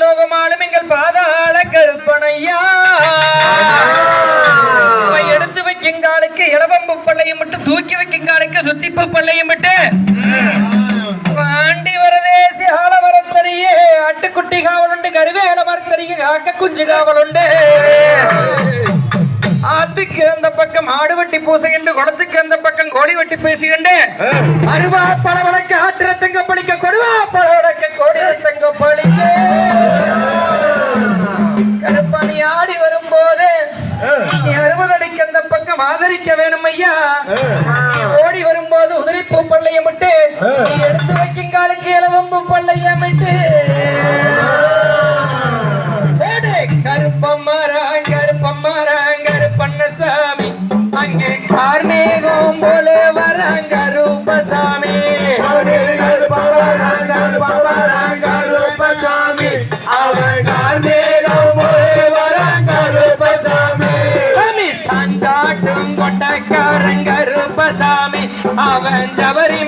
லோகமாலும் எங்கள் பாதாள கருப்பனையா உம்மை எடுத்து வைக்கும் காலுக்கு இளவம்பு பள்ளையும் விட்டு தூக்கி வைக்கும் காலுக்கு சுத்திப்பு பள்ளையும் விட்டு. வாண்டி வரதேசி ஆள வரத்தறியே அட்டுக்குட்டி காவலுண்டு கருவேல மரத்தறிய காக்க குஞ்சு காவலுண்டு. ஆத்துக்கு அந்த பக்கம் ஆடு வெட்டி பூசைகண்டு குளத்துக்கு அந்த பக்கம் கோழி வெட்டி பேசுகிண்டு அருவா பல வழக்கு ஆத்திர தங்க படிக்க கொடுவா பல ஆதரிக்க வேணும் ஐயா ஓடி வரும்போது உதிரிப்பூ பள்ளையம் விட்டு நீ எடுத்து வைக்கும் காலுக்கு இளவம்பு பள்ளையம் விட்டு ஏடே, கருப்பம்மராங் கருப்பம்மராங் கருப்பண்ணசாமி. அங்கே கார்மேகம் போல வராங்க ரூபசாமி சாஞ்சாட்டும் கொண்டக்காரங்க ரூபசாமி அவன் ஜபரிமலை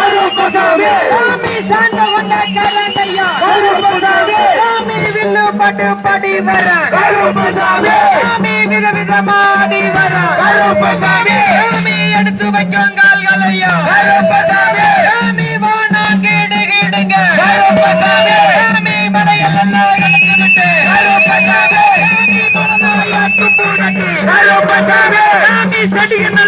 கருப்பசாமி சாமி அண்டோ கேடுங்க கருப்பசாமி சாமி கண்ணன பொன்னலக சாமி சாண்ட கொண்ட கலண்டையா சாமி வில்லு பட்டு படி வர சாமி வித விதமாடி வர. சாமி எடுத்து வைக்கும் கால்களையா? சாமி வானா கேடு கேடுங்க. சாமி மடையெல்லாம் கலந்து விட்டு. சாமி மனதாயாக்கும் பூரட்டு சாமி செடியை நல்லா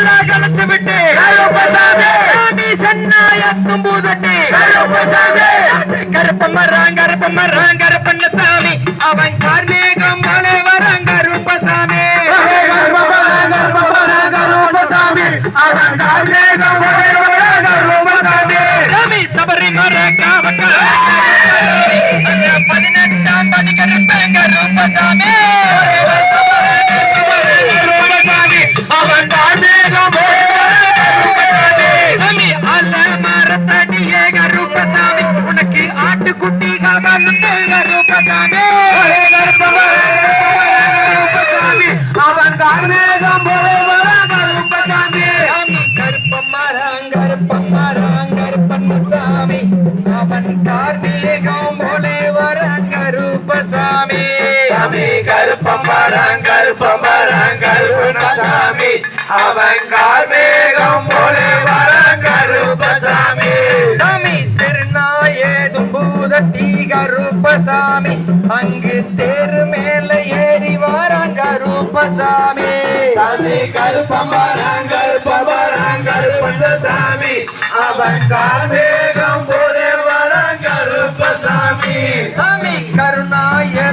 மரம் கருப்ப சாமி அவன் கார்மே ஆட்டுக்குட்டி காவலுண்டு கருப்பசாமி அவன் கார்மேகம் போல கருப்பசாமி சாமி. கருப்பம்மராங் கருப்பம்மராங் கருப்பண்ணசாமி அவன் கார்மேகம் போலே வரான் கருப்பம் கருப்பம் அவன் கார்மேகம் கருப்பசாமி அங்கு தேரு மேல ஏறி வாரான் கருப்பசாமி சாமி கருப்பம் அவன் கார்மேகம் போல வரான் கருப்பசாமி சாமி கருணாய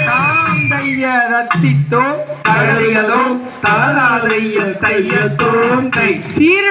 தைய ரத்தித்தோம் தகதையதும் தாராதைய தையத்தோம் கை. சீர